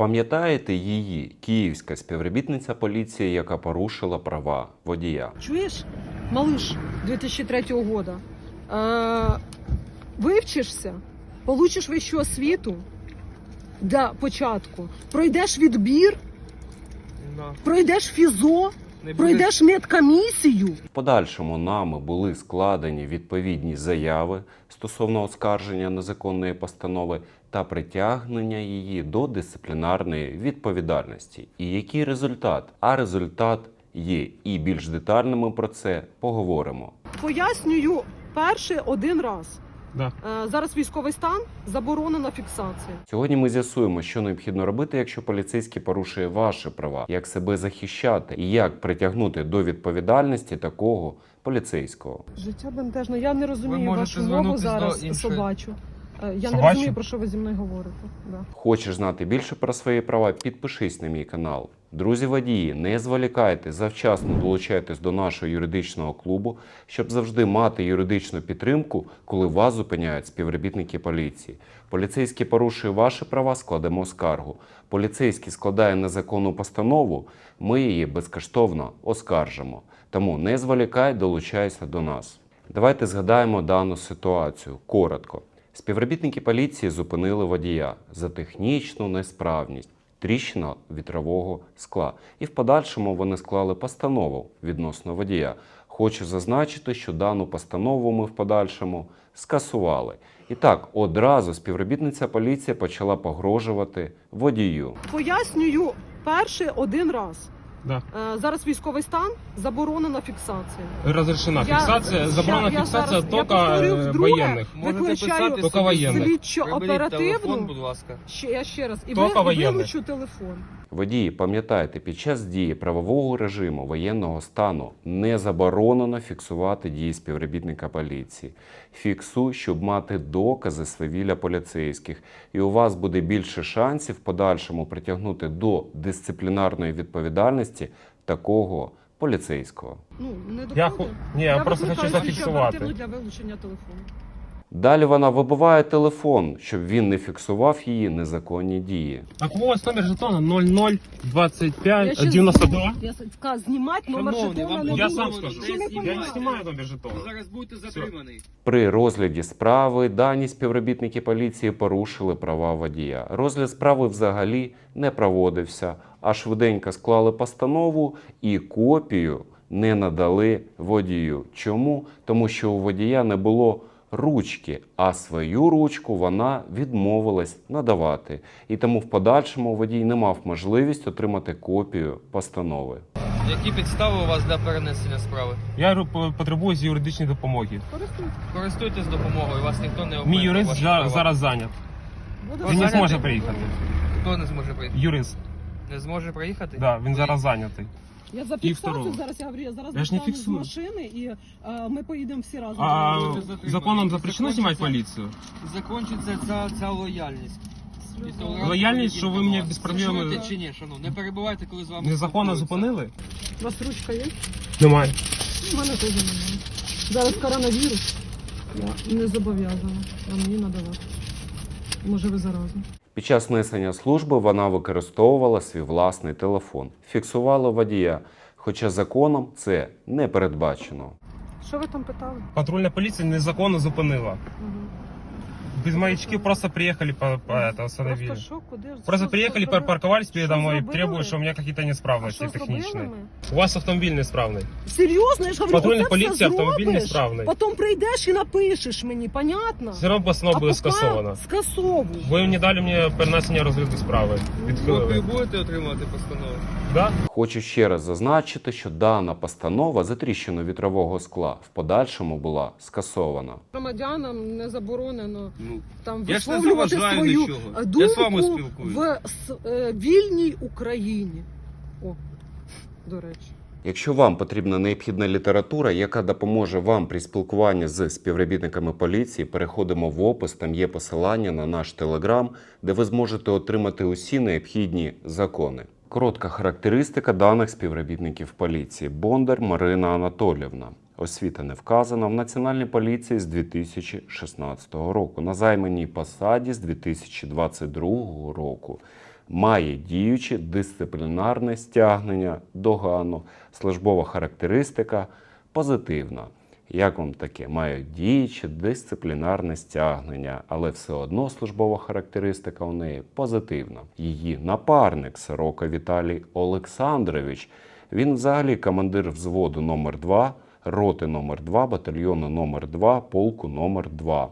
Пам'ятаєте її, київська співробітниця поліції, яка порушила права водія? Чуєш, малыш 2003 года, е, вивчишся, получиш вищу освіту для початку, пройдеш відбір, пройдеш фізо, пройдеш медкомісію. В подальшому нами були складені відповідні заяви стосовно оскарження незаконної постанови та притягнення її до дисциплінарної відповідальності. І який результат? А результат є. І більш детально ми про це поговоримо. Пояснюю перший один раз. Да. Е, зараз військовий стан, заборонена фіксація. Сьогодні ми з'ясуємо, що необхідно робити, якщо поліцейський порушує ваші права, як себе захищати і як притягнути до відповідальності такого поліцейського. Життя бентежне. Я не розумію вашу мову зараз іншої. собачу. Е, Я не розумію, про що ви зі мною говорите. Да. Хочеш знати більше про свої права? Підпишись на мій канал. Друзі водії, не зволікайте, завчасно долучайтесь до нашого юридичного клубу, щоб завжди мати юридичну підтримку, коли вас зупиняють співробітники поліції. Поліцейський порушує ваші права, складемо скаргу. Поліцейський складає незаконну постанову, ми її безкоштовно оскаржимо. Тому не зволікай, долучайся до нас. Давайте згадаємо дану ситуацію коротко. Співробітники поліції зупинили водія за технічну несправність, тріщина вітрового скла. І в подальшому вони склали постанову відносно водія. Хочу зазначити, що дану постанову ми в подальшому скасували. І так, одразу співробітниця поліції почала погрожувати водію. Пояснюю перший один раз. Да. Е, Зараз військовий стан, заборонена фіксація. Разрешена Я- фиксация, забрана я- я фиксация зараз- я только повторю э, вдруге. военных. Можете Виключаю писати Тільки собі воєнних. слідчо Приберіть телефон, оперативну. будь ласка. Ще я ще раз і Тільки ви, воєнних. вилучу телефон. Водії, пам'ятайте, під час дії правового режиму воєнного стану не заборонено фіксувати дії співробітника поліції. Фіксуй, щоб мати докази свавілля поліцейських, і у вас буде більше шансів в подальшому притягнути до дисциплінарної відповідальності такого поліцейського. Ну не Я доходить. ху... Я, просто хочу зафіксувати. для вилучення телефону. Далі вона вибиває телефон, щоб він не фіксував її незаконні дії. Так у вас номер жетона 0025 щас- 92. Я сказав, знімати номер Шановний, жетона вам не Я сам скажу. Не Я не понімаєте? снимаю номер жетона. Зараз будете затриманий. При розгляді справи дані співробітники поліції порушили права водія. Розгляд справи взагалі не проводився, а швиденько склали постанову і копію не надали водію. Чому? Тому що у водія не було ручки, а свою ручку вона відмовилась надавати. І тому в подальшому водій не мав можливість отримати копію постанови. Які підстави у вас для перенесення справи? Я потребую з юридичної допомоги. Користуйтесь. Користуйтесь допомогою, вас ніхто не Мій юрист ваші за- права. зараз зайнят. Буде Він не зможе приїхати. Хто не зможе приїхати? Юрист, Не зможе приїхати? да, він зараз зайнятий. Я за І фіксацію второго. зараз я говорю, я зараз Я ж не достану з фіксую. машини і е, ми поїдемо всі разом. А законом запрещено знімати поліцію? Закінчиться ця, ця лояльність. І толерантність Лояльність, що ви мені без проблем- чи ні, шановні? Не перебувайте, коли з вами Незаконно спілкуються. зупинили? У вас ручка є? Немає. У мене теж немає. Зараз коронавірус. Я не зобов'язана а мені надавати. Може ви заразні. Під час несення служби вона використовувала свій власний телефон, фіксувала водія, хоча законом це не передбачено. Що ви там питали? Патрульна поліція незаконно зупинила. Угу Без маячки просто приехали по, по это, остановили. Просто що, куди? Просто Що- приехали, що зробили? парковались передо Що мной, зробили? требуют, что у меня какие-то А неисправности що зробили техничные. ми? У вас автомобиль неисправный. Серйозно, я ж говорю, Патрульна оце поліція, все автомобіль зробиш, несправний. Потім прийдеш і напишеш мені, понятно? Все равно постанова буде поки скасована. Скасовуй. Ви не дали мені перенесення розгляду справи. Копію Відхилили. будете отримувати постанову? Да? Хочу ще раз зазначити, що дана постанова за тріщину вітрового скла в подальшому була скасована. Громадянам не заборонено Ну, там Я ж не заважаю свою нічого. е, Я з вами спілкуюсь. в е, вільній Україні. О, до речі. Якщо вам потрібна необхідна література, яка допоможе вам при спілкуванні з співробітниками поліції, переходимо в опис. Там є посилання на наш телеграм, де ви зможете отримати усі необхідні закони. Коротка характеристика даних співробітників поліції. Бондар Марина Анатолівна. Освіта не вказана в Національній поліції з 2016 року. На займаній посаді з 2022 року. має діюче дисциплінарне стягнення догану, службова характеристика позитивна. Як вам таке? Має діюче дисциплінарне стягнення, але все одно службова характеристика у неї позитивна. Її напарник Сорока Віталій Олександрович. Він взагалі командир взводу номер 2 роти номер 2 батальйону номер 2 полку номер 2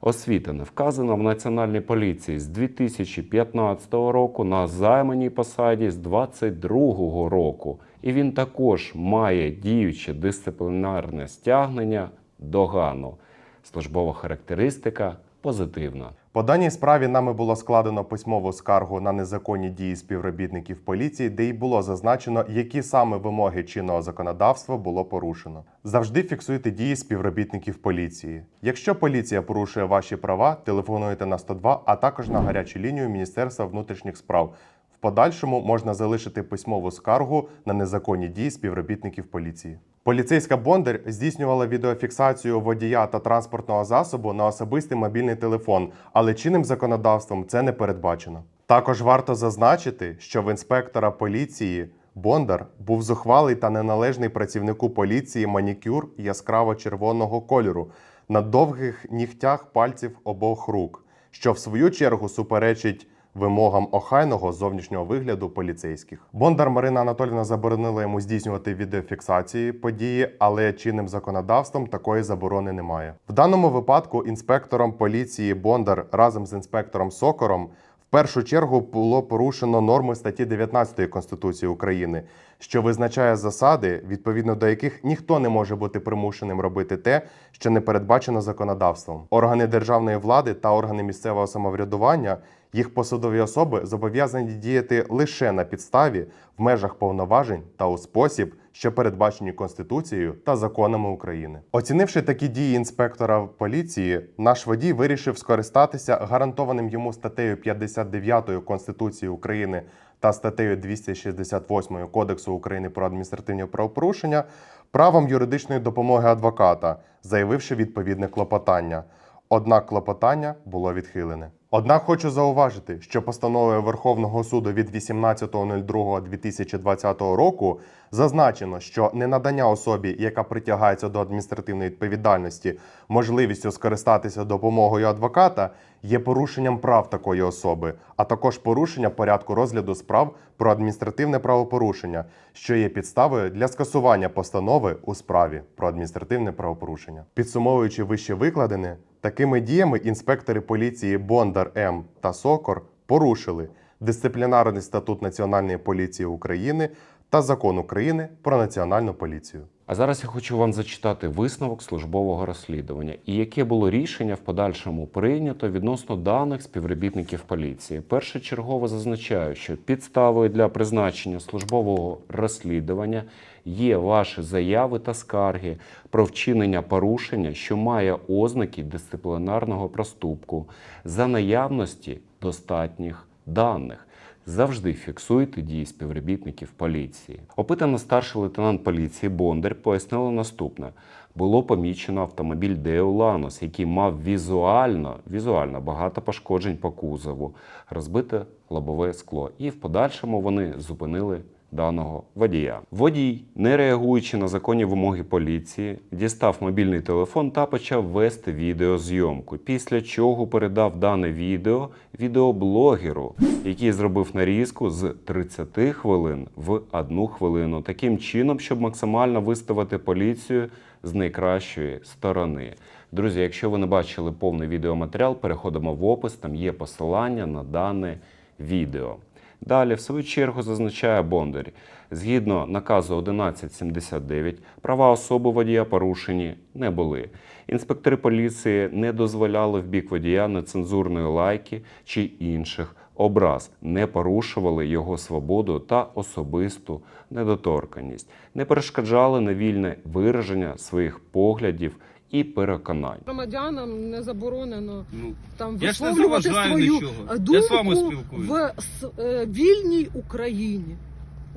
Освіта не вказана в Національній поліції з 2015 року на займаній посаді з 2022 року. І він також має діюче дисциплінарне стягнення догану. Службова характеристика позитивна. По даній справі нами було складено письмову скаргу на незаконні дії співробітників поліції, де й було зазначено, які саме вимоги чинного законодавства було порушено. Завжди фіксуйте дії співробітників поліції. Якщо поліція порушує ваші права, телефонуйте на 102, а також на гарячу лінію Міністерства внутрішніх справ. В подальшому можна залишити письмову скаргу на незаконні дії співробітників поліції. Поліцейська Бондар здійснювала відеофіксацію водія та транспортного засобу на особистий мобільний телефон, але чинним законодавством це не передбачено. Також варто зазначити, що в інспектора поліції Бондар був зухвалий та неналежний працівнику поліції манікюр яскраво-червоного кольору на довгих нігтях пальців обох рук, що в свою чергу суперечить вимогам охайного зовнішнього вигляду поліцейських. Бондар Марина Анатолівна заборонила йому здійснювати відеофіксації події, але чинним законодавством такої заборони немає. В даному випадку інспектором поліції Бондар разом з інспектором Сокором в першу чергу було порушено норми статті 19 Конституції України, що визначає засади, відповідно до яких ніхто не може бути примушеним робити те, що не передбачено законодавством. Органи державної влади та органи місцевого самоврядування, їх посадові особи зобов'язані діяти лише на підставі в межах повноважень та у спосіб, що передбачені Конституцією та законами України. Оцінивши такі дії інспектора поліції, наш водій вирішив скористатися гарантованим йому статтею 59 Конституції України та статтею 268 Кодексу України про адміністративні правопорушення правом юридичної допомоги адвоката, заявивши відповідне клопотання. Однак клопотання було відхилене. Однак хочу зауважити, що постановою Верховного суду від 18.02.2020 року зазначено, що ненадання особі, яка притягається до адміністративної відповідальності, можливістю скористатися допомогою адвоката, є порушенням прав такої особи, а також порушення порядку розгляду справ про адміністративне правопорушення, що є підставою для скасування постанови у справі про адміністративне правопорушення. Підсумовуючи вище викладене, такими діями інспектори поліції Бондар М та Сокор порушили дисциплінарний статут Національної поліції України та закон України про національну поліцію. А зараз я хочу вам зачитати висновок службового розслідування і яке було рішення в подальшому прийнято відносно даних співробітників поліції. Першочергово зазначаю, що підставою для призначення службового розслідування є ваші заяви та скарги про вчинення порушення, що має ознаки дисциплінарного проступку за наявності достатніх даних. Завжди фіксуйте дії співробітників поліції. Опитано старший лейтенант поліції Бондар пояснила наступне: було помічено автомобіль Део Ланос, який мав візуально, візуально багато пошкоджень по кузову, розбите лобове скло. І в подальшому вони зупинили даного водія. Водій, не реагуючи на законні вимоги поліції, дістав мобільний телефон та почав вести відеозйомку. Після чого передав дане відео відеоблогеру, який зробив нарізку з 30 хвилин в 1 хвилину, таким чином, щоб максимально виставити поліцію з найкращої сторони. Друзі, якщо ви не бачили повний відеоматеріал, переходимо в опис, там є посилання на дане відео. Далі, в свою чергу, зазначає Бондар. Згідно наказу 1179, права особи водія порушені не були. Інспектори поліції не дозволяли в бік водія нецензурної лайки чи інших образ, не порушували його свободу та особисту недоторканність, не перешкоджали на вільне вираження своїх поглядів і переконань. Громадянам не заборонено Ну, там я ж не висловлювати заважаю свою нічого. е, Я з вами спілкуюсь. в с- е, вільній Україні.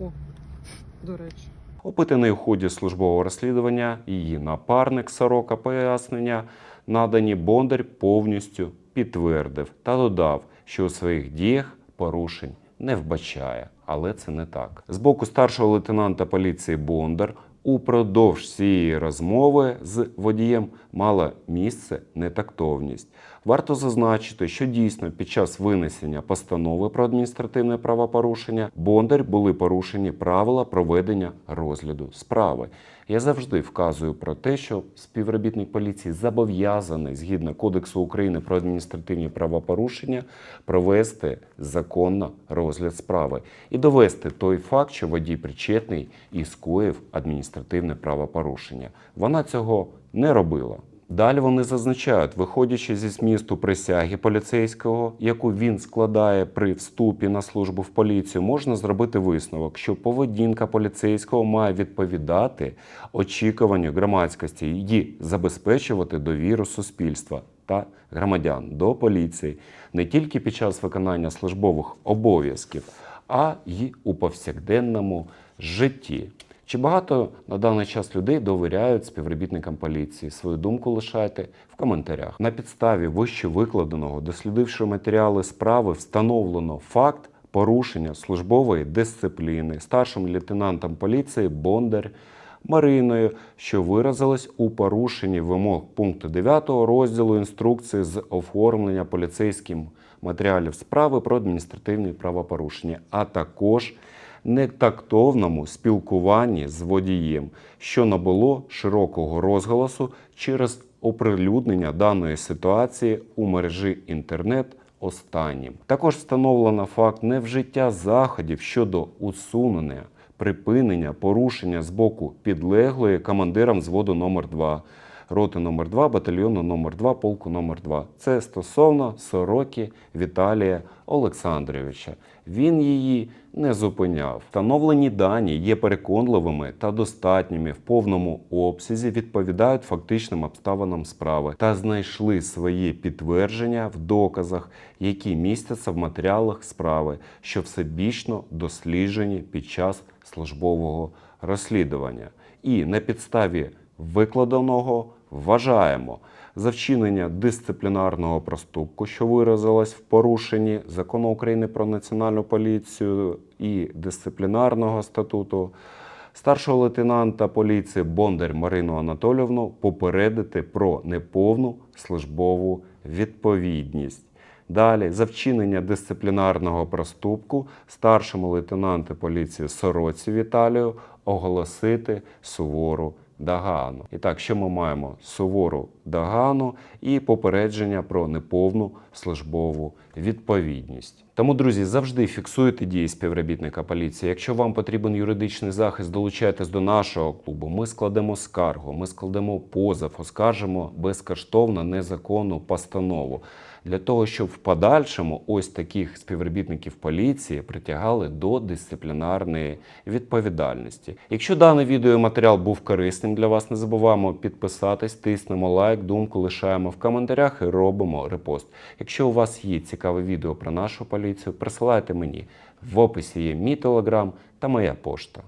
О, до речі. Опитаний у ході службового розслідування її напарник Сорока пояснення надані Бондар повністю підтвердив та додав, що у своїх діях порушень не вбачає, але це не так. З боку старшого лейтенанта поліції Бондар упродовж цієї розмови з водієм мала місце нетактовність. Варто зазначити, що дійсно під час винесення постанови про адміністративне правопорушення Бондар були порушені правила проведення розгляду справи. Я завжди вказую про те, що співробітник поліції зобов'язаний згідно Кодексу України про адміністративні правопорушення провести законно розгляд справи і довести той факт, що водій причетний і скоїв адміністративне правопорушення. Вона цього не робила. Далі вони зазначають, виходячи зі змісту присяги поліцейського, яку він складає при вступі на службу в поліцію, можна зробити висновок, що поведінка поліцейського має відповідати очікуванню громадськості і забезпечувати довіру суспільства та громадян до поліції не тільки під час виконання службових обов'язків, а й у повсякденному житті. Чи багато на даний час людей довіряють співробітникам поліції? Свою думку лишайте в коментарях. На підставі вище викладеного, дослідивши матеріали справи, встановлено факт порушення службової дисципліни старшим лейтенантом поліції Бондар Мариною, що виразилось у порушенні вимог пункту 9 розділу інструкції з оформлення поліцейським матеріалів справи про адміністративні правопорушення, а також нетактовному спілкуванні з водієм, що набуло широкого розголосу через оприлюднення даної ситуації у мережі інтернет останнім. Також встановлено факт невжиття заходів щодо усунення припинення порушення з боку підлеглої командирам взводу номер 2 роти номер 2 батальйону номер 2 полку номер 2 Це стосовно сороки Віталія Олександровича. Він її не зупиняв. Встановлені дані є переконливими та достатніми в повному обсязі, відповідають фактичним обставинам справи та знайшли своє підтвердження в доказах, які містяться в матеріалах справи, що всебічно досліджені під час службового розслідування. І на підставі викладеного вважаємо за вчинення дисциплінарного проступку, що виразилось в порушенні закону України про національну поліцію і дисциплінарного статуту. Старшого лейтенанта поліції Бондар Марину Анатолівну попередити про неповну службову відповідність. Далі, за вчинення дисциплінарного проступку старшому лейтенанту поліції Сороці Віталію оголосити сувору догану. І так, що ми маємо? Сувору догану і попередження про неповну службову відповідність. Тому, друзі, завжди фіксуйте дії співробітника поліції. Якщо вам потрібен юридичний захист, долучайтесь до нашого клубу. Ми складемо скаргу, ми складемо позов, оскаржимо безкоштовно незаконну постанову для того, щоб в подальшому ось таких співробітників поліції притягали до дисциплінарної відповідальності. Якщо даний відеоматеріал був корисним для вас, не забуваємо підписатись, тиснемо лайк, думку лишаємо в коментарях і робимо репост. Якщо у вас є цікаве відео про нашу поліцію, присилайте мені. В описі є мій телеграм та моя пошта.